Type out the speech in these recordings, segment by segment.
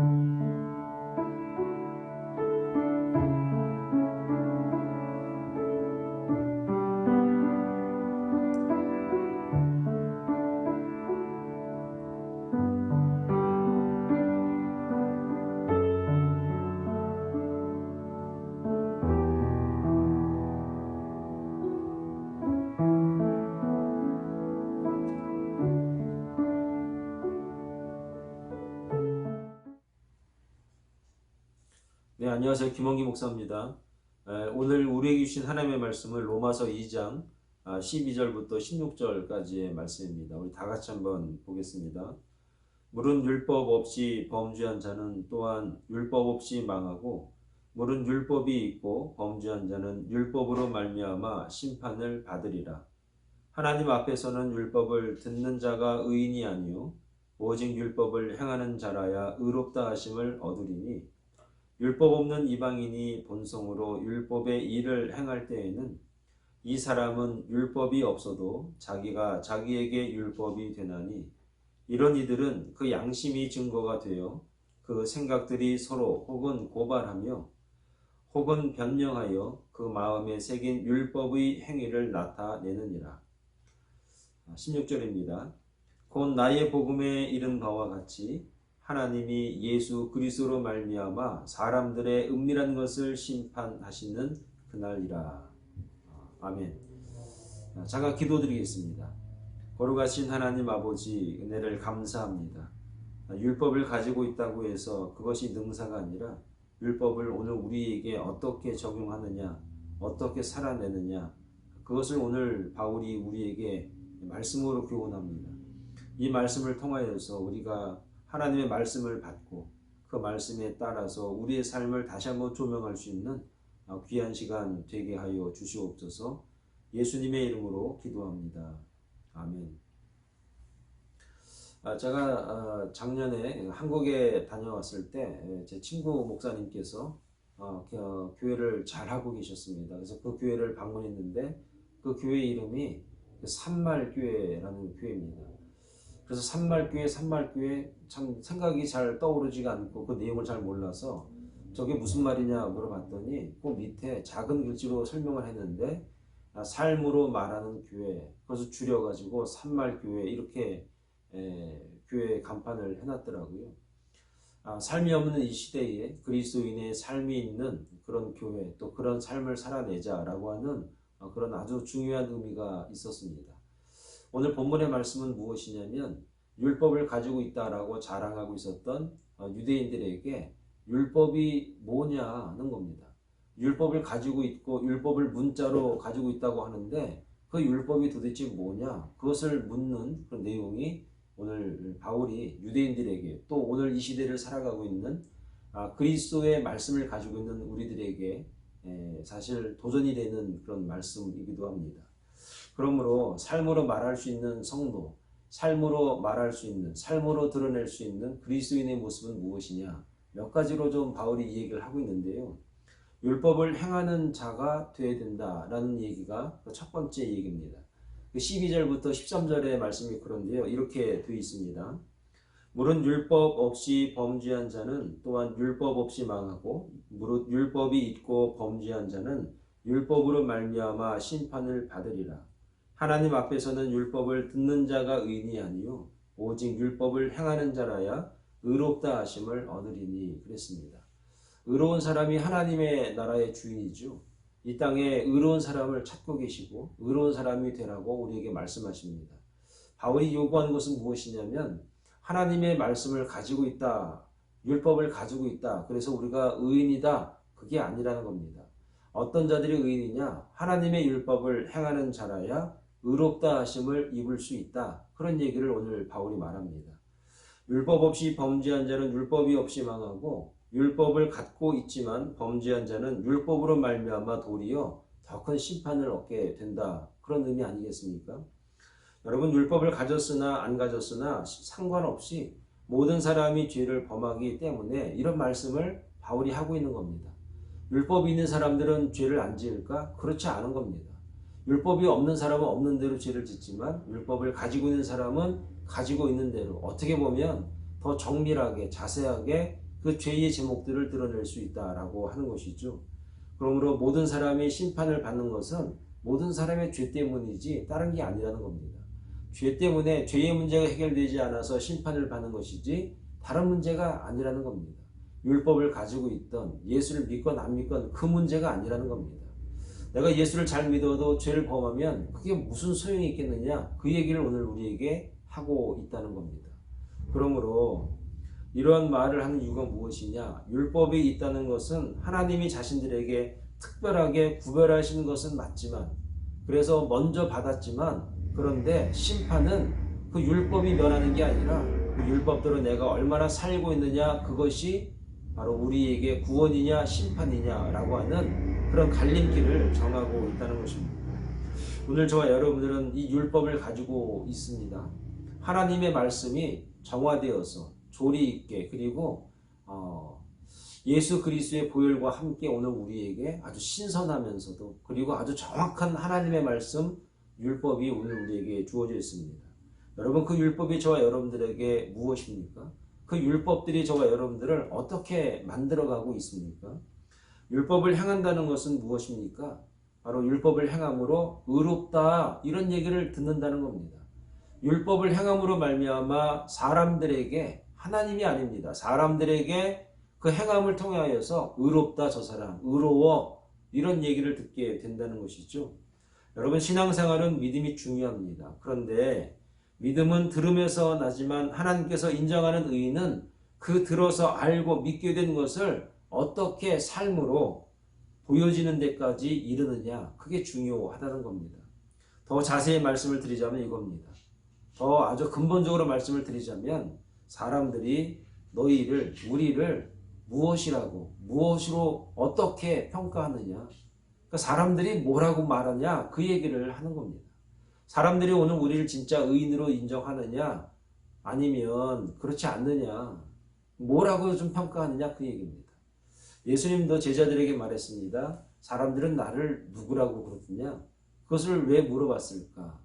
네, 안녕하세요. 김원기 목사입니다. 에, 오늘 우리에게 주신 하나님의 말씀을 로마서 2장 12절부터 16절까지의 말씀입니다. 우리 다 같이 한번 보겠습니다. 물은 율법 없이 범죄한 자는 또한 율법 없이 망하고 물은 율법이 있고 범죄한 자는 율법으로 말미암아 심판을 받으리라. 하나님 앞에서는 율법을 듣는 자가 의인이 아니요 오직 율법을 행하는 자라야 의롭다 하심을 얻으리니 율법 없는 이방인이 본성으로 율법의 일을 행할 때에는 이 사람은 율법이 없어도 자기가 자기에게 율법이 되나니 이런 이들은 그 양심이 증거가 되어 그 생각들이 서로 혹은 고발하며 혹은 변명하여 그 마음에 새긴 율법의 행위를 나타내느니라. 16절입니다. 곧 나의 복음에 이른 바와 같이 하나님이 예수 그리스도로 말미암아 사람들의 은밀한 것을 심판하시는 그날이라. 아멘. 잠깐 기도드리겠습니다. 거룩하신 하나님 아버지 은혜를 감사합니다. 율법을 가지고 있다고 해서 그것이 능사가 아니라 율법을 오늘 우리에게 어떻게 적용하느냐, 어떻게 살아내느냐, 그것을 오늘 바울이 우리에게 말씀으로 교훈합니다. 이 말씀을 통하여서 우리가 하나님의 말씀을 받고 그 말씀에 따라서 우리의 삶을 다시 한번 조명할 수 있는 귀한 시간 되게 하여 주시옵소서 예수님의 이름으로 기도합니다. 아멘. 제가 작년에 한국에 다녀왔을 때 제 친구 목사님께서 어, 교회를 잘 하고 계셨습니다. 그래서 그 교회를 방문했는데 그 교회 이름이 산말교회라는 교회입니다. 그래서 산말교회, 산말교회 참 생각이 잘 떠오르지가 않고 그 내용을 잘 몰라서 저게 무슨 말이냐 물어봤더니 그 밑에 작은 글씨로 설명을 했는데 아, 삶으로 말하는 교회 그래서 줄여가지고 산말교회 이렇게 에, 교회 간판을 해놨더라고요. 아, 삶이 없는 이 시대에 그리스도인의 삶이 있는 그런 교회 또 그런 삶을 살아내자라고 하는 어, 그런 아주 중요한 의미가 있었습니다. 오늘 본문의 말씀은 무엇이냐면 율법을 가지고 있다라고 자랑하고 있었던 어, 유대인들에게 율법이 뭐냐는 겁니다. 율법을 가지고 있고 율법을 문자로 가지고 있다고 하는데 그 율법이 도대체 뭐냐? 그것을 묻는 그런 내용이 오늘 바울이 유대인들에게 또 오늘 이 시대를 살아가고 있는 아, 그리스도의 말씀을 가지고 있는 우리들에게 사실 도전이 되는 그런 말씀이기도 합니다. 그러므로 삶으로 말할 수 있는 성도, 삶으로 말할 수 있는, 삶으로 드러낼 수 있는 그리스도인의 모습은 무엇이냐? 몇 가지로 좀 바울이 이 얘기를 하고 있는데요. 율법을 행하는 자가 되어야 된다라는 얘기가 그첫 번째 얘기입니다. 12절부터 그 13절의 말씀이 그런데요. 이렇게 되어 있습니다. 물은 율법 없이 범죄한 자는 또한 율법 없이 망하고 무릇 율법이 있고 범죄한 자는 율법으로 말미암아 심판을 받으리라. 하나님 앞에서는 율법을 듣는 자가 의인이 아니요 오직 율법을 행하는 자라야 의롭다 하심을 얻으리니 그랬습니다. 의로운 사람이 하나님의 나라의 주인이죠. 이 땅에 의로운 사람을 찾고 계시고 의로운 사람이 되라고 우리에게 말씀하십니다. 바울이 요구하는 것은 무엇이냐면 하나님의 말씀을 가지고 있다. 율법을 가지고 있다. 그래서 우리가 의인이다. 그게 아니라는 겁니다. 어떤 자들이 의인이냐? 하나님의 율법을 행하는 자라야 의롭다 하심을 입을 수 있다. 그런 얘기를 오늘 바울이 말합니다. 율법 없이 범죄한 자는 율법이 없이 망하고 율법을 갖고 있지만 범죄한 자는 율법으로 말미암아 도리어 더 큰 심판을 얻게 된다. 그런 의미 아니겠습니까? 여러분 율법을 가졌으나 안 가졌으나 상관없이 모든 사람이 죄를 범하기 때문에 이런 말씀을 바울이 하고 있는 겁니다. 율법이 있는 사람들은 죄를 안 지을까? 그렇지 않은 겁니다. 율법이 없는 사람은 없는 대로 죄를 짓지만 율법을 가지고 있는 사람은 가지고 있는 대로 어떻게 보면 더 정밀하게 자세하게 그 죄의 제목들을 드러낼 수 있다라고 하는 것이죠. 그러므로 모든 사람이 심판을 받는 것은 모든 사람의 죄 때문이지 다른 게 아니라는 겁니다. 죄 때문에 죄의 문제가 해결되지 않아서 심판을 받는 것이지 다른 문제가 아니라는 겁니다. 율법을 가지고 있던 예수를 믿건 안 믿건 그 문제가 아니라는 겁니다. 내가 예수를 잘 믿어도 죄를 범하면 그게 무슨 소용이 있겠느냐? 그 얘기를 오늘 우리에게 하고 있다는 겁니다. 그러므로 이러한 말을 하는 이유가 무엇이냐? 율법이 있다는 것은 하나님이 자신들에게 특별하게 구별하시는 것은 맞지만 그래서 먼저 받았지만 그런데 심판은 그 율법이 면하는 게 아니라 그 율법대로 내가 얼마나 살고 있느냐 그것이 바로 우리에게 구원이냐 심판이냐라고 하는 그런 갈림길을 정하고 있다는 것입니다. 오늘 저와 여러분들은 이 율법을 가지고 있습니다. 하나님의 말씀이 정화되어서 조리 있게 그리고 어, 예수 그리스도의 보혈과 함께 오늘 우리에게 아주 신선하면서도 그리고 아주 정확한 하나님의 말씀 율법이 오늘 우리에게 주어져 있습니다. 여러분 그 율법이 저와 여러분들에게 무엇입니까? 그 율법들이 저와 여러분들을 어떻게 만들어가고 있습니까? 율법을 행한다는 것은 무엇입니까? 바로 율법을 행함으로 의롭다 이런 얘기를 듣는다는 겁니다. 율법을 행함으로 말미암아 사람들에게 하나님이 아닙니다. 사람들에게 그 행함을 통하여서 의롭다 저 사람 의로워 이런 얘기를 듣게 된다는 것이죠. 여러분 신앙생활은 믿음이 중요합니다. 그런데 믿음은 들음에서 나지만 하나님께서 인정하는 의인은 그 들어서 알고 믿게 된 것을 어떻게 삶으로 보여지는 데까지 이르느냐 그게 중요하다는 겁니다. 더 자세히 말씀을 드리자면 이겁니다. 더 아주 근본적으로 말씀을 드리자면 사람들이 너희를 우리를 무엇이라고 무엇으로 어떻게 평가하느냐 그러니까 사람들이 뭐라고 말하냐 그 얘기를 하는 겁니다. 사람들이 오늘 우리를 진짜 의인으로 인정하느냐 아니면 그렇지 않느냐 뭐라고 좀 평가하느냐 그 얘기입니다. 예수님도 제자들에게 말했습니다. 사람들은 나를 누구라고 그러느냐 그것을 왜 물어봤을까?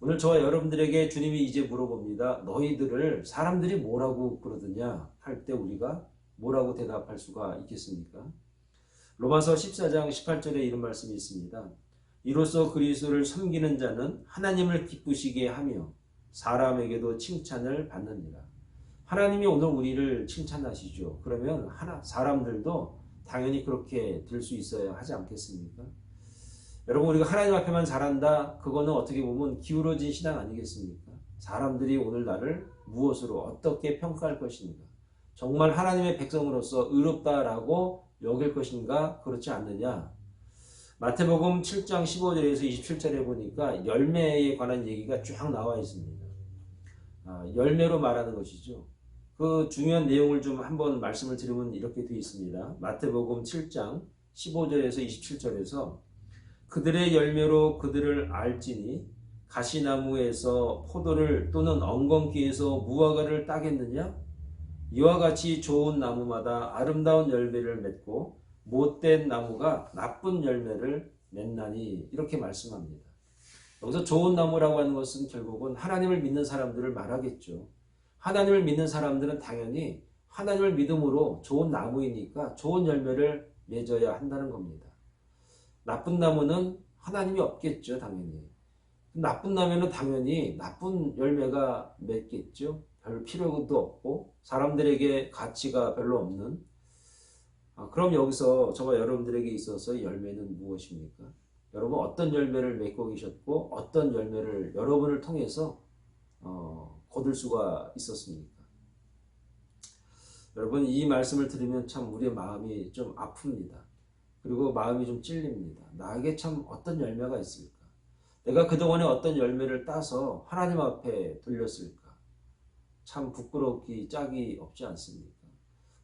오늘 저와 여러분들에게 주님이 이제 물어봅니다. 너희들을 사람들이 뭐라고 그러느냐 할 때 우리가 뭐라고 대답할 수가 있겠습니까? 로마서 14장 18절에 이런 말씀이 있습니다. 이로써 그리스도를 섬기는 자는 하나님을 기쁘시게 하며 사람에게도 칭찬을 받느니라. 하나님이 오늘 우리를 칭찬하시죠. 그러면 하나 사람들도 당연히 그렇게 될 수 있어야 하지 않겠습니까? 여러분 우리가 하나님 앞에만 잘한다. 그거는 어떻게 보면 기울어진 신앙 아니겠습니까? 사람들이 오늘 나를 무엇으로 어떻게 평가할 것인가? 정말 하나님의 백성으로서 의롭다라고 여길 것인가? 그렇지 않느냐? 마태복음 7장 15절에서 27절에 보니까 열매에 관한 얘기가 쫙 나와 있습니다. 아, 열매로 말하는 것이죠. 그 중요한 내용을 좀 한번 말씀을 드리면 이렇게 되어 있습니다. 마태복음 7장 15절에서 27절에서 그들의 열매로 그들을 알지니 가시나무에서 포도를 또는 엉겅퀴에서 무화과를 따겠느냐? 이와 같이 좋은 나무마다 아름다운 열매를 맺고 못된 나무가 나쁜 열매를 맺나니 이렇게 말씀합니다. 여기서 좋은 나무라고 하는 것은 결국은 하나님을 믿는 사람들을 말하겠죠. 하나님을 믿는 사람들은 당연히 하나님을 믿음으로 좋은 나무이니까 좋은 열매를 맺어야 한다는 겁니다. 나쁜 나무는 하나님이 없겠죠, 당연히. 나쁜 나무는 당연히 나쁜 열매가 맺겠죠. 별 필요도 없고 사람들에게 가치가 별로 없는 아, 그럼 여기서 저와 여러분들에게 있어서 열매는 무엇입니까? 여러분 어떤 열매를 맺고 계셨고 어떤 열매를 여러분을 통해서 어, 거둘 수가 있었습니까? 여러분 이 말씀을 들으면 참 우리의 마음이 좀 아픕니다. 그리고 마음이 좀 찔립니다. 나에게 참 어떤 열매가 있을까? 내가 그동안에 어떤 열매를 따서 하나님 앞에 돌렸을까? 참 부끄럽기 짝이 없지 않습니까?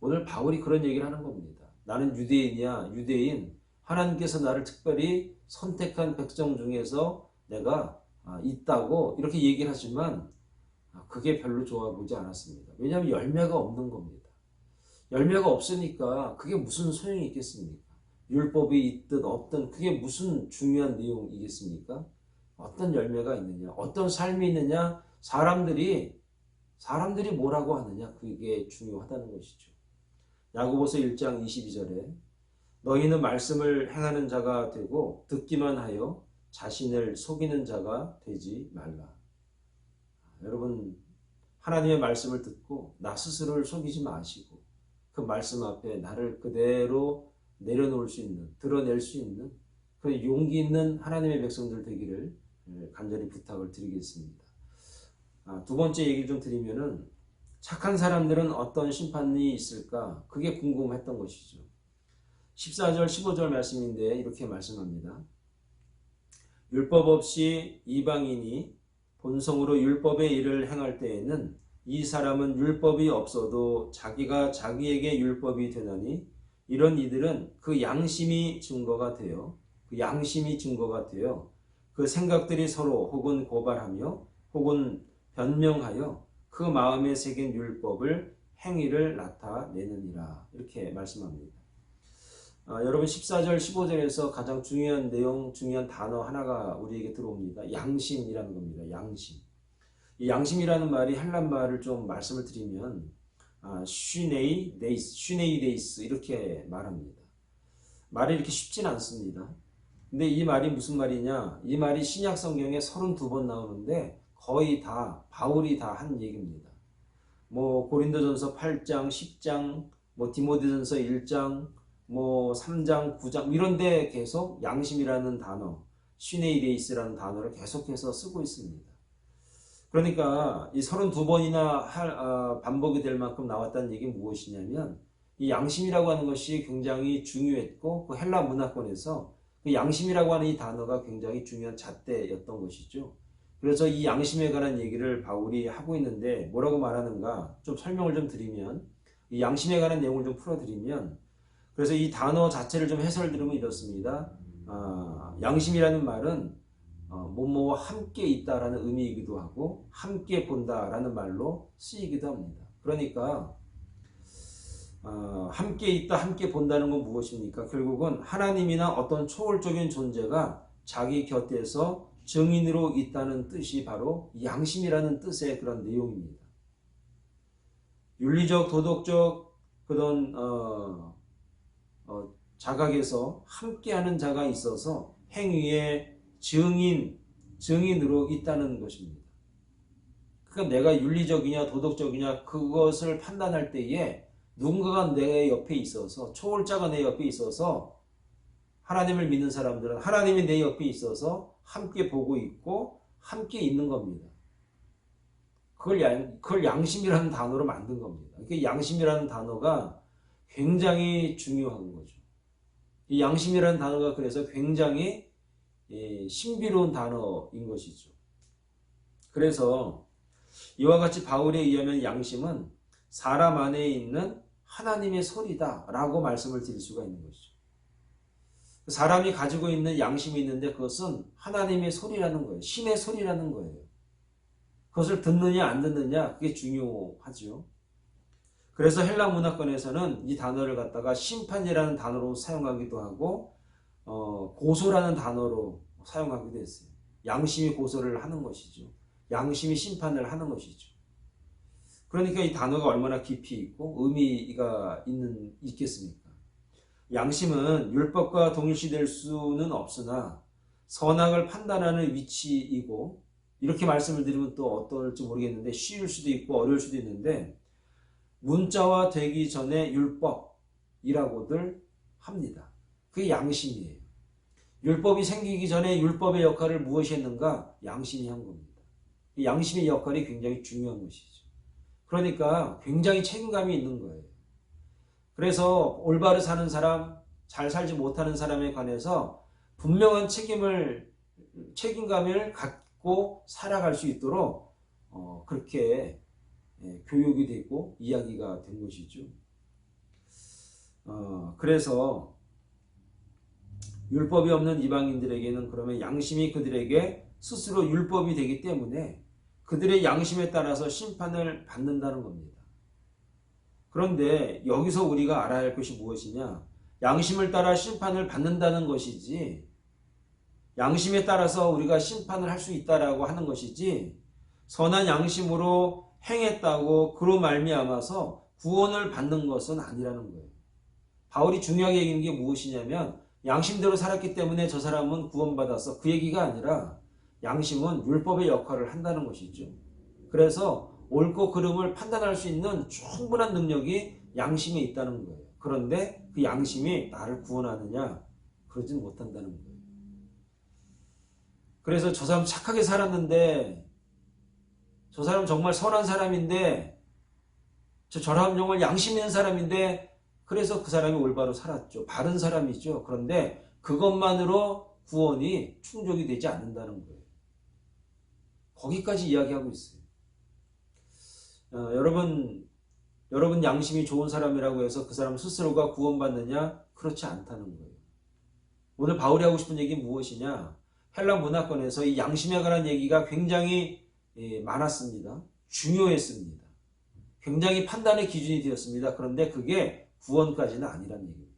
오늘 바울이 그런 얘기를 하는 겁니다. 나는 유대인이야, 유대인. 하나님께서 나를 특별히 선택한 백성 중에서 내가 아, 있다고 이렇게 얘기를 하지만 아, 그게 별로 좋아 보지 않았습니다. 왜냐하면 열매가 없는 겁니다. 열매가 없으니까 그게 무슨 소용이 있겠습니까? 율법이 있든 없든 그게 무슨 중요한 내용이겠습니까? 어떤 열매가 있느냐, 어떤 삶이 있느냐, 사람들이 사람들이 뭐라고 하느냐 그게 중요하다는 것이죠. 야고보서 1장 22절에 너희는 말씀을 행하는 자가 되고 듣기만 하여 자신을 속이는 자가 되지 말라. 여러분 하나님의 말씀을 듣고 나 스스로를 속이지 마시고 그 말씀 앞에 나를 그대로 내려놓을 수 있는 드러낼 수 있는 그 용기 있는 하나님의 백성들 되기를 간절히 부탁을 드리겠습니다. 아, 두 번째 얘기를 좀 드리면은 착한 사람들은 어떤 심판이 있을까? 그게 궁금했던 것이죠. 14절, 15절 말씀인데 이렇게 말씀합니다. 율법 없이 이방인이 본성으로 율법의 일을 행할 때에는 이 사람은 율법이 없어도 자기가 자기에게 율법이 되나니 이런 이들은 그 양심이 증거가 되어 그 양심이 증거가 되어 그 생각들이 서로 혹은 고발하며 혹은 변명하여 그 마음에 새긴 율법을 행위를 나타내느니라 이렇게 말씀합니다. 아, 여러분 14절 15절에서 가장 중요한 내용 중요한 단어 하나가 우리에게 들어옵니다. 양심이라는 겁니다. 양심. 이 양심이라는 말이 헬란 말을 좀 말씀을 드리면 아, 슈네이 데이스, 슈네이 데이스 이렇게 말합니다. 말이 이렇게 쉽진 않습니다. 근데 이 말이 무슨 말이냐? 이 말이 신약 성경에 32번 나오는데 거의 다 바울이 다 한 얘기입니다. 뭐 고린도전서 8장, 10장, 뭐 디모데전서 1장, 뭐 3장, 9장 이런 데 계속 양심이라는 단어, 시네이데이스라는 단어를 계속해서 쓰고 있습니다. 그러니까 이 32번이나 할, 어, 반복이 될 만큼 나왔다는 얘기는 무엇이냐면 이 양심이라고 하는 것이 굉장히 중요했고 그 헬라 문화권에서 그 양심이라고 하는 이 단어가 굉장히 중요한 잣대였던 것이죠. 그래서 이 양심에 관한 얘기를 바울이 하고 있는데 뭐라고 말하는가 좀 설명을 좀 드리면 이 양심에 관한 내용을 좀 풀어드리면 그래서 이 단어 자체를 좀 해설 드리면 이렇습니다. 아, 양심이라는 말은 어, 뭐뭐와 함께 있다라는 의미이기도 하고 함께 본다라는 말로 쓰이기도 합니다. 그러니까 어, 함께 있다, 함께 본다는 건 무엇입니까? 결국은 하나님이나 어떤 초월적인 존재가 자기 곁에서 증인으로 있다는 뜻이 바로 양심이라는 뜻의 그런 내용입니다. 윤리적, 도덕적 그런 어, 어, 자각에서 함께하는 자가 있어서 행위의 증인, 증인으로 있다는 것입니다. 그러니까 내가 윤리적이냐 도덕적이냐 그것을 판단할 때에 누군가가 내 옆에 있어서 초월자가 내 옆에 있어서 하나님을 믿는 사람들은 하나님이 내 옆에 있어서 함께 보고 있고 함께 있는 겁니다. 그걸, 양, 그걸 양심이라는 단어로 만든 겁니다. 그 양심이라는 단어가 굉장히 중요한 거죠. 이 양심이라는 단어가 그래서 굉장히 예, 신비로운 단어인 것이죠. 그래서 이와 같이 바울에 의하면 양심은 사람 안에 있는 하나님의 소리다 라고 말씀을 드릴 수가 있는 것이죠. 사람이 가지고 있는 양심이 있는데 그것은 하나님의 소리라는 거예요. 신의 소리라는 거예요. 그것을 듣느냐 안 듣느냐 그게 중요하죠. 그래서 헬라 문화권에서는 이 단어를 갖다가 심판이라는 단어로 사용하기도 하고 어, 고소라는 단어로 사용하기도 했어요. 양심이 고소를 하는 것이죠. 양심이 심판을 하는 것이죠. 그러니까 이 단어가 얼마나 깊이 있고 의미가 있는 있겠습니까? 양심은 율법과 동일시될 수는 없으나 선악을 판단하는 위치이고 이렇게 말씀을 드리면 또 어떨지 모르겠는데 쉬울 수도 있고 어려울 수도 있는데 문자화 되기 전에 율법이라고들 합니다. 그게 양심이에요. 율법이 생기기 전에 율법의 역할을 무엇이 했는가? 양심이 한 겁니다. 양심의 역할이 굉장히 중요한 것이죠. 그러니까 굉장히 책임감이 있는 거예요. 그래서 올바르 사는 사람, 잘 살지 못하는 사람에 관해서 분명한 책임을, 책임감을 갖고 살아갈 수 있도록, 어, 그렇게 예, 교육이 되고 이야기가 된 것이죠. 어, 그래서 율법이 없는 이방인들에게는 그러면 양심이 그들에게 스스로 율법이 되기 때문에 그들의 양심에 따라서 심판을 받는다는 겁니다. 그런데 여기서 우리가 알아야 할 것이 무엇이냐? 양심을 따라 심판을 받는다는 것이지, 양심에 따라서 우리가 심판을 할 수 있다라고 하는 것이지, 선한 양심으로 행했다고 그로 말미암아서 구원을 받는 것은 아니라는 거예요. 바울이 중요하게 얘기하는 게 무엇이냐면 양심대로 살았기 때문에 저 사람은 구원받았어. 그 얘기가 아니라 양심은 율법의 역할을 한다는 것이죠. 그래서 옳고 그름을 판단할 수 있는 충분한 능력이 양심에 있다는 거예요. 그런데 그 양심이 나를 구원하느냐? 그러진 못한다는 거예요. 그래서 저 사람 착하게 살았는데 저 사람 정말 선한 사람인데 저 사람 정말 양심 있는 사람인데 그래서 그 사람이 올바로 살았죠. 바른 사람이죠. 그런데 그것만으로 구원이 충족이 되지 않는다는 거예요. 거기까지 이야기하고 있어요. 어, 여러분, 여러분 양심이 좋은 사람이라고 해서 그 사람 스스로가 구원받느냐? 그렇지 않다는 거예요. 오늘 바울이 하고 싶은 얘기 무엇이냐? 헬라 문화권에서 이 양심에 관한 얘기가 굉장히 예, 많았습니다. 중요했습니다. 굉장히 판단의 기준이 되었습니다. 그런데 그게 구원까지는 아니란 얘기입니다.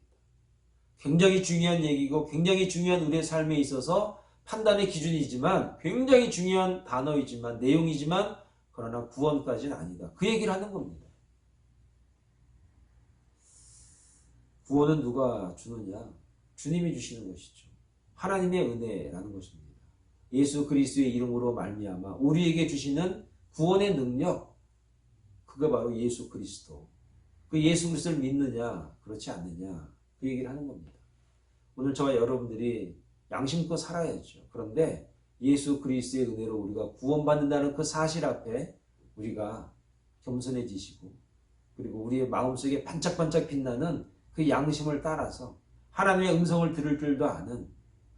굉장히 중요한 얘기고 굉장히 중요한 우리의 삶에 있어서 판단의 기준이지만 굉장히 중요한 단어이지만 내용이지만 그러나 구원까지는 아니다. 그 얘기를 하는 겁니다. 구원은 누가 주느냐? 주님이 주시는 것이죠. 하나님의 은혜라는 것입니다. 예수 그리스도의 이름으로 말미암아 우리에게 주시는 구원의 능력 그게 바로 예수 그리스도. 그 예수 그리스도를 믿느냐 그렇지 않느냐 그 얘기를 하는 겁니다. 오늘 저와 여러분들이 양심껏 살아야죠. 그런데 예수 그리스도의 은혜로 우리가 구원받는다는 그 사실 앞에 우리가 겸손해지시고 그리고 우리의 마음속에 반짝반짝 빛나는 그 양심을 따라서 하나님의 음성을 들을 줄도 아는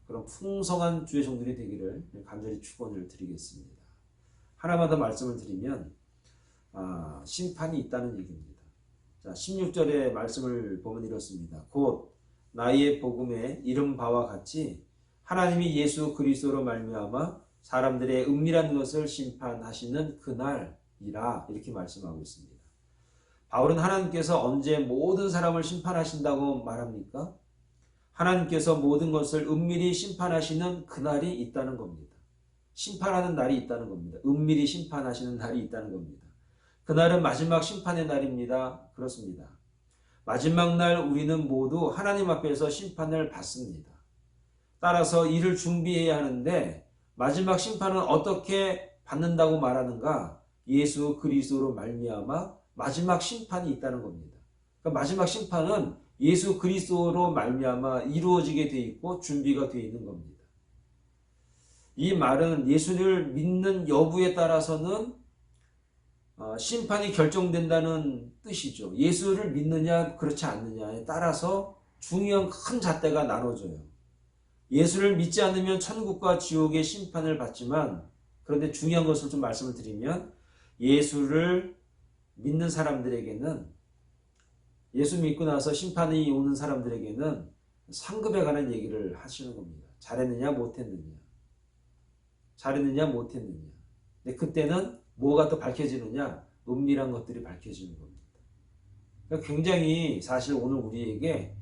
그런 풍성한 주의 종들이 되기를 간절히 축원을 드리겠습니다. 하나만 더 말씀을 드리면 아, 심판이 있다는 얘기입니다. 자, 16절의 말씀을 보면 이렇습니다. 곧 나의 복음의 이름 바와 같이 하나님이 예수 그리스도로 말미암아 사람들의 은밀한 것을 심판하시는 그날이라 이렇게 말씀하고 있습니다. 바울은 하나님께서 언제 모든 사람을 심판하신다고 말합니까? 하나님께서 모든 것을 은밀히 심판하시는 그날이 있다는 겁니다. 심판하는 날이 있다는 겁니다. 은밀히 심판하시는 날이 있다는 겁니다. 그날은 마지막 심판의 날입니다. 그렇습니다. 마지막 날 우리는 모두 하나님 앞에서 심판을 받습니다. 따라서 이를 준비해야 하는데 마지막 심판은 어떻게 받는다고 말하는가? 예수 그리스도로 말미암아 마지막 심판이 있다는 겁니다. 그러니까 마지막 심판은 예수 그리스도로 말미암아 이루어지게 돼 있고 준비가 돼 있는 겁니다. 이 말은 예수를 믿는 여부에 따라서는 어, 심판이 결정된다는 뜻이죠. 예수를 믿느냐 그렇지 않느냐에 따라서 중요한 큰 잣대가 나눠져요. 예수를 믿지 않으면 천국과 지옥의 심판을 받지만 그런데 중요한 것을 좀 말씀을 드리면 예수를 믿는 사람들에게는 예수 믿고 나서 심판이 오는 사람들에게는 상급에 관한 얘기를 하시는 겁니다. 잘했느냐 못했느냐 잘했느냐 못했느냐 근데 그때는 뭐가 또 밝혀지느냐 은밀한 것들이 밝혀지는 겁니다. 그러니까 굉장히 사실 오늘 우리에게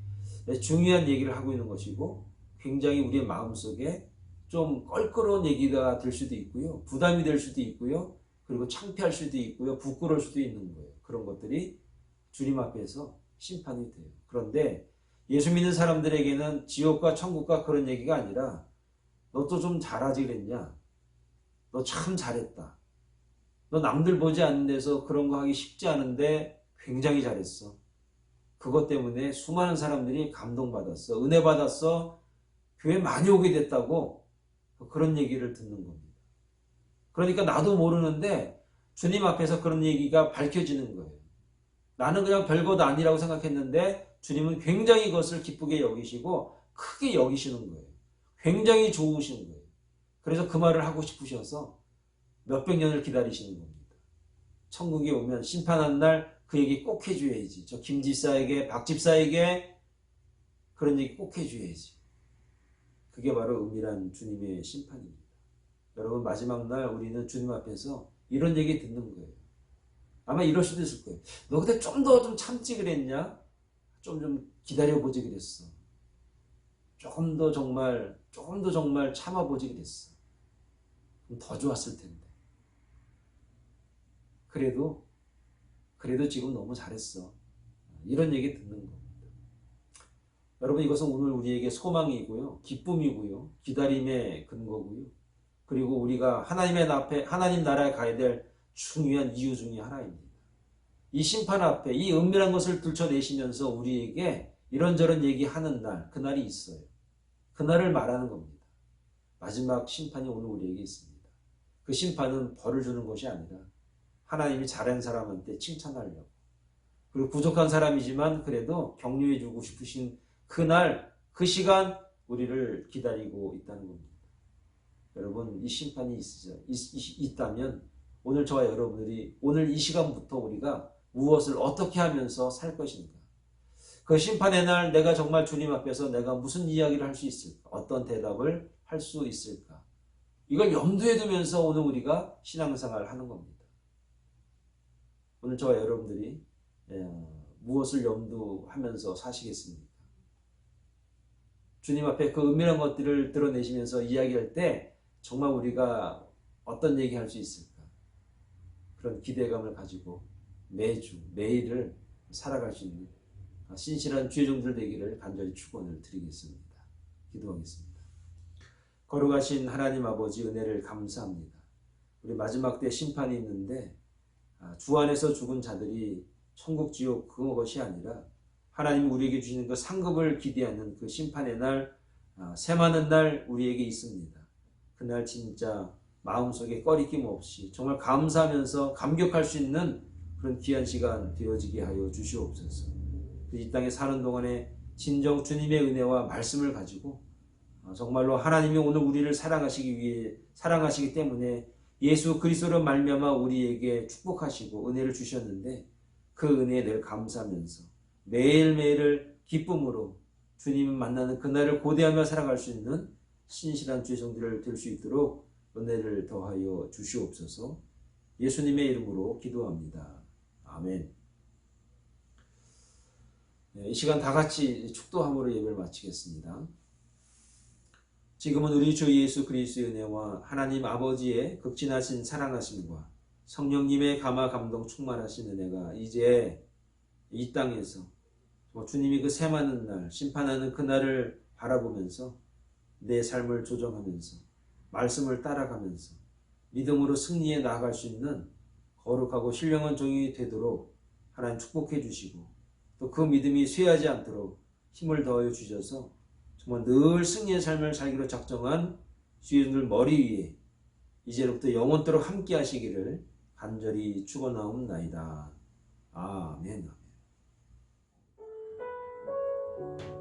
중요한 얘기를 하고 있는 것이고 굉장히 우리의 마음속에 좀 껄끄러운 얘기가 될 수도 있고요. 부담이 될 수도 있고요. 그리고 창피할 수도 있고요. 부끄러울 수도 있는 거예요. 그런 것들이 주님 앞에서 심판이 돼요. 그런데 예수 믿는 사람들에게는 지옥과 천국과 그런 얘기가 아니라 너 또 좀 잘하지 그랬냐? 너 참 잘했다. 너 남들 보지 않는 데서 그런 거 하기 쉽지 않은데 굉장히 잘했어. 그것 때문에 수많은 사람들이 감동받았어. 은혜 받았어. 교회 많이 오게 됐다고 그런 얘기를 듣는 겁니다. 그러니까 나도 모르는데 주님 앞에서 그런 얘기가 밝혀지는 거예요. 나는 그냥 별것 아니라고 생각했는데 주님은 굉장히 그것을 기쁘게 여기시고 크게 여기시는 거예요. 굉장히 좋으신 거예요. 그래서 그 말을 하고 싶으셔서 몇백 년을 기다리시는 겁니다. 천국에 오면 심판한 날 그 얘기 꼭 해줘야지. 저 김집사에게, 박집사에게 그런 얘기 꼭 해줘야지. 그게 바로 은밀한 주님의 심판입니다. 여러분 마지막 날 우리는 주님 앞에서 이런 얘기 듣는 거예요. 아마 이럴 수도 있을 거예요. 너 그때 좀더좀 참지 그랬냐? 좀 좀 기다려보지 그랬어. 조금 더 정말, 조금 더 정말 참아보지 그랬어. 더 좋았을 텐데. 그래도 그래도 지금 너무 잘했어. 이런 얘기 듣는 겁니다. 여러분 이것은 오늘 우리에게 소망이고요. 기쁨이고요. 기다림의 근거고요. 그리고 우리가 하나님의 앞에 하나님 나라에 가야 될 중요한 이유 중의 하나입니다. 이 심판 앞에 이 은밀한 것을 들춰내시면서 우리에게 이런저런 얘기하는 날, 그날이 있어요. 그날을 말하는 겁니다. 마지막 심판이 오늘 우리에게 있습니다. 그 심판은 벌을 주는 것이 아니라 하나님이 잘한 사람한테 칭찬하려고 그리고 부족한 사람이지만 그래도 격려해 주고 싶으신 그날, 그 시간 우리를 기다리고 있다는 겁니다. 여러분 이 심판이 있으죠. 있, 다면 오늘 저와 여러분들이 오늘 이 시간부터 우리가 무엇을 어떻게 하면서 살 것인가? 그 심판의 날 내가 정말 주님 앞에서 내가 무슨 이야기를 할 수 있을까? 어떤 대답을 할 수 있을까? 이걸 염두에 두면서 오늘 우리가 신앙생활을 하는 겁니다. 오늘 저와 여러분들이 예, 무엇을 염두하면서 사시겠습니까? 주님 앞에 그 은밀한 것들을 드러내시면서 이야기할 때 정말 우리가 어떤 얘기 할 수 있을까? 그런 기대감을 가지고 매주, 매일을 살아갈 수 있는 신실한 주의 종들 되기를 간절히 축원을 드리겠습니다. 기도하겠습니다. 거룩하신 하나님 아버지 은혜를 감사합니다. 우리 마지막 때 심판이 있는데 아, 주 안에서 죽은 자들이 천국 지옥 그것이 아니라 하나님 우리에게 주시는 그 상급을 기대하는 그 심판의 날, 아, 세마는 날 우리에게 있습니다. 그날 진짜 마음속에 꺼리낌 없이 정말 감사하면서 감격할 수 있는 그런 귀한 시간 되어지게 하여 주시옵소서. 이 땅에 사는 동안에 진정 주님의 은혜와 말씀을 가지고 어, 정말로 하나님이 오늘 우리를 사랑하시기 위해 사랑하시기 때문에 예수 그리스도로 말미암아 우리에게 축복하시고 은혜를 주셨는데 그 은혜에 늘 감사하면서 매일매일을 기쁨으로 주님을 만나는 그날을 고대하며 살아갈 수 있는 신실한 주의 종들을 될 수 있도록 은혜를 더하여 주시옵소서 예수님의 이름으로 기도합니다. 아멘. 네, 이 시간 다 같이 축도함으로 예배를 마치겠습니다. 지금은 우리 주 예수 그리스도의 은혜와 하나님 아버지의 극진하신 사랑하심과 성령님의 감화 감동 충만하신 은혜가 이제 이 땅에서 주님이 그 세마는 날 심판하는 그 날을 바라보면서 내 삶을 조정하면서 말씀을 따라가면서 믿음으로 승리해 나아갈 수 있는 거룩하고 신령한 종이 되도록 하나님 축복해 주시고 또 그 믿음이 쇠하지 않도록 힘을 더하여 주셔서 정말 늘 승리의 삶을 살기로 작정한 주인들 머리 위에 이제로부터 영원토록 함께 하시기를 간절히 축원하옵나이다. 아멘. 아멘.